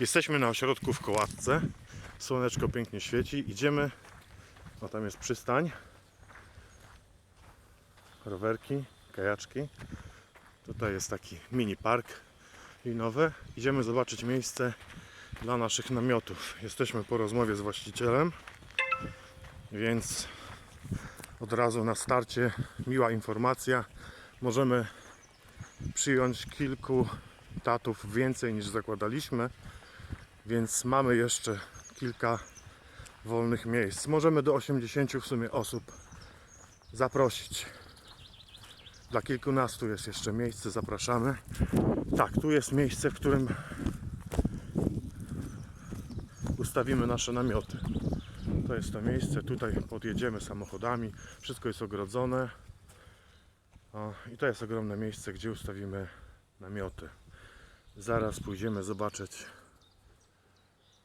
Jesteśmy na ośrodku w Kołatce. Słoneczko pięknie świeci. Idziemy. O, tam jest przystań. Rowerki, kajaczki. Tutaj jest taki mini park linowy. Idziemy zobaczyć miejsce dla naszych namiotów. Jesteśmy po rozmowie z właścicielem, więc od razu na starcie miła informacja. Możemy przyjąć kilku tatów więcej niż zakładaliśmy, więc mamy jeszcze kilka wolnych miejsc. Możemy do 80 w sumie osób zaprosić. Dla kilkunastu jest jeszcze miejsce, zapraszamy. Tak, tu jest miejsce, w którym ustawimy nasze namioty. To jest to miejsce, tutaj podjedziemy samochodami, wszystko jest ogrodzone. O, I to jest ogromne miejsce, gdzie ustawimy namioty. Zaraz pójdziemy zobaczyć,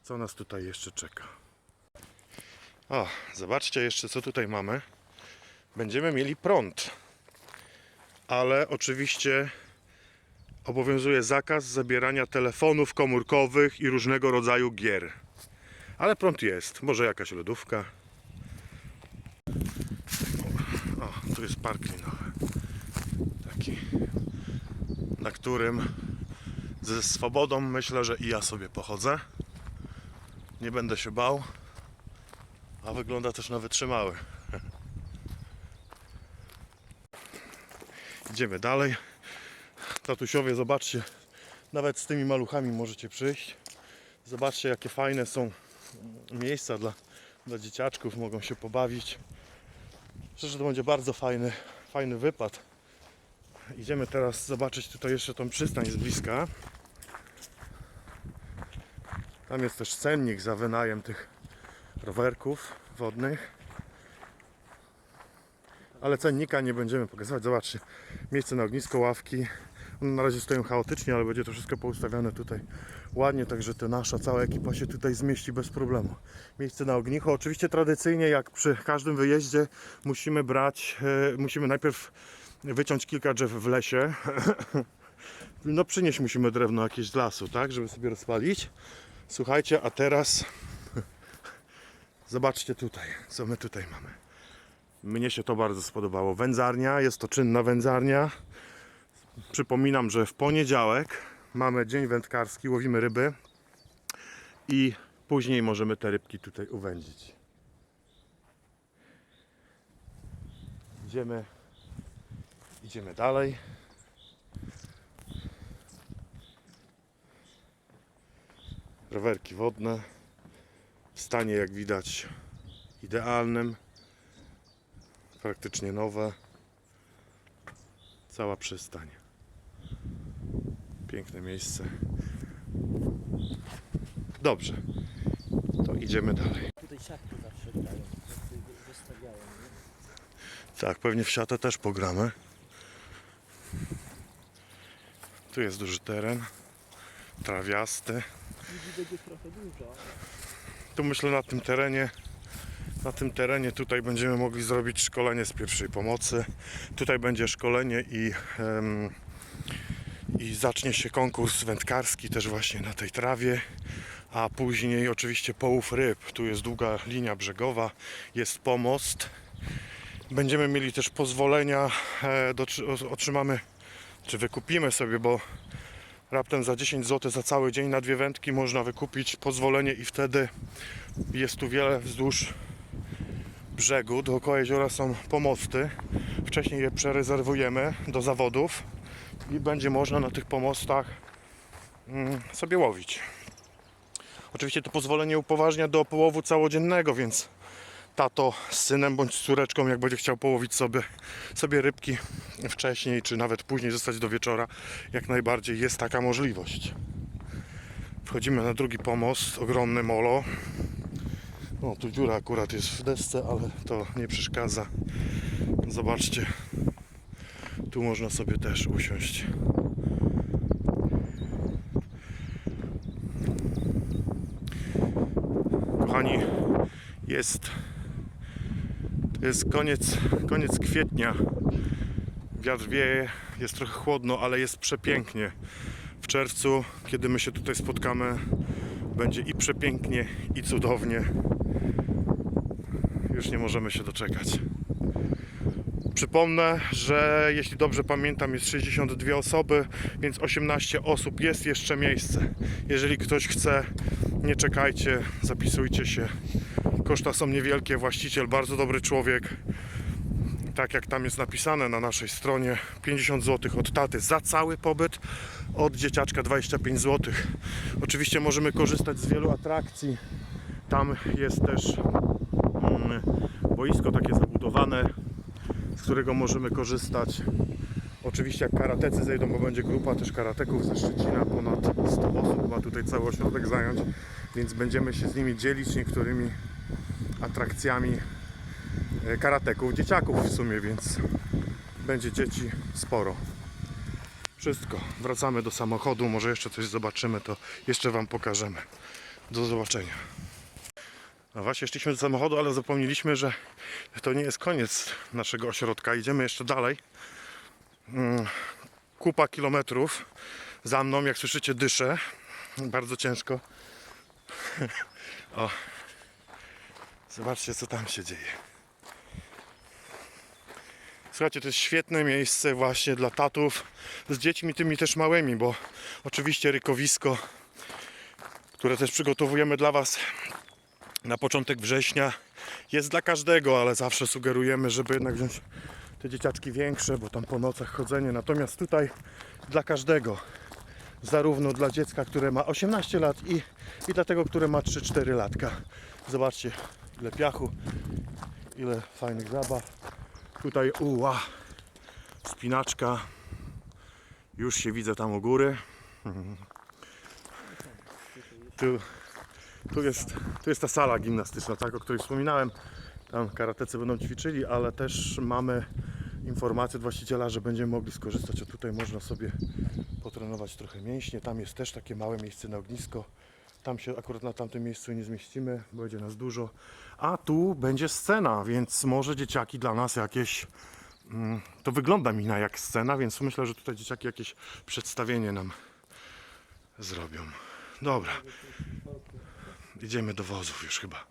co nas tutaj jeszcze czeka. O, zobaczcie jeszcze, co tutaj mamy. Będziemy mieli prąd, ale oczywiście obowiązuje zakaz zabierania telefonów komórkowych i różnego rodzaju gier. Ale prąd jest, może jakaś lodówka. O, tu jest park linowy. Taki, na którym ze swobodą myślę, że i ja sobie pochodzę. Nie będę się bał, a wygląda też na wytrzymały. Idziemy dalej. Tatusiowie, zobaczcie, nawet z tymi maluchami możecie przyjść. Zobaczcie, jakie fajne są miejsca dla, dla dzieciaczków, mogą się pobawić. Myślę, że to będzie bardzo fajny, fajny wypad. Idziemy teraz zobaczyć tutaj jeszcze tą przystań z bliska. Tam jest też cennik za wynajem tych rowerków wodnych. Ale cennika nie będziemy pokazywać. Zobaczcie, miejsce na ognisko, ławki. One na razie stoją chaotycznie, ale będzie to wszystko poustawiane tutaj ładnie, także ta nasza cała ekipa się tutaj zmieści bez problemu. Miejsce na ognicho. Oczywiście tradycyjnie, jak przy każdym wyjeździe, musimy brać, e, musimy najpierw wyciąć kilka drzew w lesie. No przynieść musimy drewno jakieś z lasu, tak, żeby sobie rozpalić. Słuchajcie, a teraz zobaczcie tutaj, co my tutaj mamy. Mnie się to bardzo spodobało. Wędzarnia, jest to czynna wędzarnia. Przypominam, że w poniedziałek mamy dzień wędkarski, łowimy ryby i później możemy te rybki tutaj uwędzić. Idziemy, idziemy dalej. Rowerki wodne w stanie jak widać idealnym, praktycznie nowe. Cała przystań. Piękne miejsce. Dobrze, to idziemy dalej. Tutaj siatki zawsze grają, wystawiają. Tak, pewnie w siatę też pogramy. Tu jest duży teren, trawiasty. Ludzi będzie trochę dużo. Tu myślę na tym terenie, na tym terenie tutaj będziemy mogli zrobić szkolenie z pierwszej pomocy. Tutaj będzie szkolenie i, em, i zacznie się konkurs wędkarski też właśnie na tej trawie. A później oczywiście połów ryb. Tu jest długa linia brzegowa, jest pomost. Będziemy mieli też pozwolenia, e, do, otrzymamy, czy wykupimy sobie, bo raptem za 10 zł za cały dzień na dwie wędki można wykupić pozwolenie i wtedy jest tu wiele wzdłuż brzegu. Dookoła jeziora są pomosty. Wcześniej je przerezerwujemy do zawodów i będzie można na tych pomostach mm, sobie łowić. Oczywiście to pozwolenie upoważnia do połowu całodziennego, więc tato z synem bądź z córeczką, jak będzie chciał połowić sobie, sobie rybki wcześniej, czy nawet później zostać do wieczora, jak najbardziej jest taka możliwość. Wchodzimy na drugi pomost, ogromny molo. No, tu dziura akurat jest w desce, ale to nie przeszkadza. Zobaczcie, tu można sobie też usiąść. Kochani, jest jest koniec, koniec kwietnia. Wiatr wieje, jest trochę chłodno, ale jest przepięknie. W czerwcu, kiedy my się tutaj spotkamy, Będzie i przepięknie, i cudownie. Już nie możemy się doczekać. Przypomnę, że jeśli dobrze pamiętam, jest 62 osoby, więc 18 osób jest jeszcze miejsce. Jeżeli ktoś chce, nie czekajcie, zapisujcie się. Koszta są niewielkie, właściciel bardzo dobry człowiek. Tak jak tam jest napisane na naszej stronie, 50 zł od taty za cały pobyt, od dzieciaczka 25 zł. Oczywiście możemy korzystać z wielu atrakcji. Tam jest też mm, boisko takie zabudowane, z którego możemy korzystać. Oczywiście jak karatecy zejdą, bo będzie grupa też karateków ze Szczecina, ponad 100 osób ma tutaj cały ośrodek zająć, więc będziemy się z nimi dzielić niektórymi atrakcjami e, karateków, dzieciaków w sumie, więc będzie dzieci sporo. Wszystko. Wracamy do samochodu, może jeszcze coś zobaczymy, to jeszcze Wam pokażemy. Do zobaczenia. No właśnie, szliśmy do samochodu, ale zapomnieliśmy, że to nie jest koniec naszego ośrodka. Idziemy jeszcze dalej. Mm, Kupa kilometrów za mną, jak słyszycie, dyszę. Bardzo ciężko. O. Zobaczcie, co tam się dzieje. Słuchajcie, to jest świetne miejsce właśnie dla tatów z dziećmi tymi też małymi, bo oczywiście rykowisko, które też przygotowujemy dla Was na początek września jest dla każdego, ale zawsze sugerujemy, żeby jednak wziąć te dzieciaczki większe, bo tam po nocach chodzenie. Natomiast tutaj dla każdego, zarówno dla dziecka, które ma 18 lat i, i dla tego, które ma 3-4 latka. Zobaczcie, ile piachu, ile fajnych zabaw. Tutaj uła, spinaczka. Już się widzę tam u góry. Tu, tu, jest, tu jest ta sala gimnastyczna, tak, o której wspominałem. Tam karatecy będą ćwiczyli, ale też mamy informację od właściciela, że będziemy mogli skorzystać. O tutaj można sobie potrenować trochę mięśnie. Tam jest też takie małe miejsce na ognisko. Tam się akurat na tamtym miejscu nie zmieścimy, będzie nas dużo. A tu będzie scena, więc może dzieciaki dla nas jakieś. mm, To wygląda mi na jak scena, więc myślę, że tutaj dzieciaki jakieś przedstawienie nam zrobią. Dobra. Idziemy do wozów już chyba.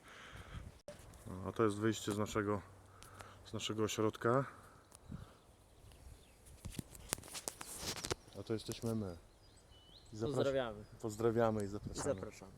A to jest wyjście z naszego, z naszego ośrodka. A to jesteśmy my. I Pozdrawiamy Pozdrawiamy i i zapraszamy. zapraszamy.